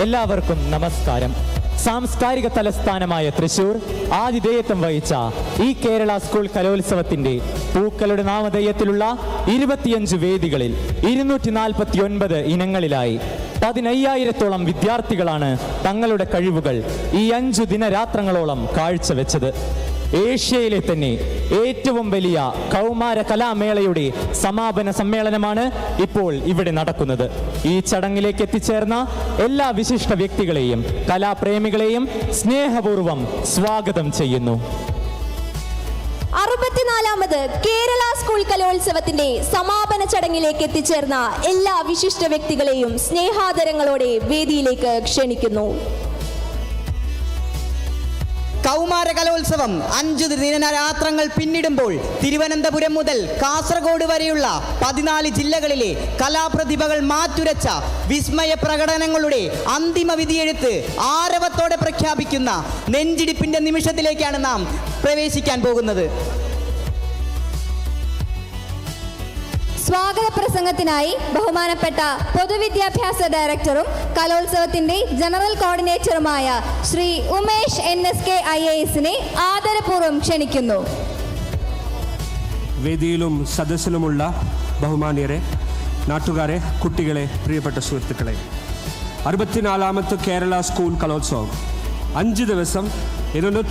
എല്ലാവർക്കും നമസ്കാരം. സാംസ്കാരിക തലസ്ഥാനമായ തൃശൂർ ആതിഥേയത്വം വഹിച്ച ഈ കേരള സ്കൂൾ കലോത്സവത്തിന്റെ പൂക്കളുടെ നാമധേയത്തിലുള്ള ഇരുപത്തിയഞ്ച് വേദികളിൽ ഇരുന്നൂറ്റി നാൽപ്പത്തി ഒൻപത് ഇനങ്ങളിലായി പതിനയ്യായിരത്തോളം വിദ്യാർത്ഥികളാണ് തങ്ങളുടെ കഴിവുകൾ ഈ അഞ്ചു ദിനരാത്രങ്ങളോളം കാഴ്ചവെച്ചത്. ഏഷ്യയിലെ തന്നെ ഏറ്റവും വലിയ കൗമാര കലാമേളയുടെ സമാപന സമ്മേളനമാണ് ഇപ്പോൾ ഇവിടെ നടക്കുന്നത്. ഈ ചടങ്ങിലേക്ക് എത്തിച്ചേർന്ന എല്ലാ വിശിഷ്ട വ്യക്തികളെയും കലാപ്രേമികളെയും സ്നേഹപൂർവം സ്വാഗതം ചെയ്യുന്നു. അറുപത്തിനാലാമത് കേരള സ്കൂൾ കലോത്സവത്തിന്റെ സമാപന ചടങ്ങിലേക്ക് എത്തിച്ചേർന്ന എല്ലാ വിശിഷ്ട വ്യക്തികളെയും സ്നേഹാദരങ്ങളോടെ വേദിയിലേക്ക് ക്ഷണിക്കുന്നു. കൗമാര കലോത്സവം. അഞ്ചു ദിനരാത്രങ്ങൾ പിന്നിടുമ്പോൾ തിരുവനന്തപുരം മുതൽ കാസർഗോഡ് വരെയുള്ള പതിനാല് ജില്ലകളിലെ കലാപ്രതിഭകൾ മാറ്റുരച്ച വിസ്മയ പ്രകടനങ്ങളുടെ അന്തിമ വിധിയെഴുത്ത് ആരവത്തോടെ പ്രഖ്യാപിക്കുന്ന നെഞ്ചിടിപ്പിന്റെ നിമിഷത്തിലേക്കാണ് നാം പ്രവേശിക്കാൻ പോകുന്നത്. സ്വാഗത പ്രസംഗത്തിനായി ബഹുമാനപ്പെട്ട പൊതുവിദ്യാഭ്യാസ ഡയറക്ടറും കലോത്സവത്തിന്റെ general കോർഡിനേറ്ററുമായ Shri Umesh N S K I A എസിനെ ആദരപൂർവം ക്ഷണിക്കുന്നു. വേദിയിലും സദസ്സിലുമുള്ള ബഹുമാന്യരെ നാട്ടുകാരെ കുട്ടികളെ പ്രിയപ്പെട്ട സുഹൃത്തുക്കളെ അറുപത്തിനാലാമത്തെ കേരള സ്കൂൾ കലോത്സവം. അഞ്ച് ദിവസം ഇരുന്നൂറ്റി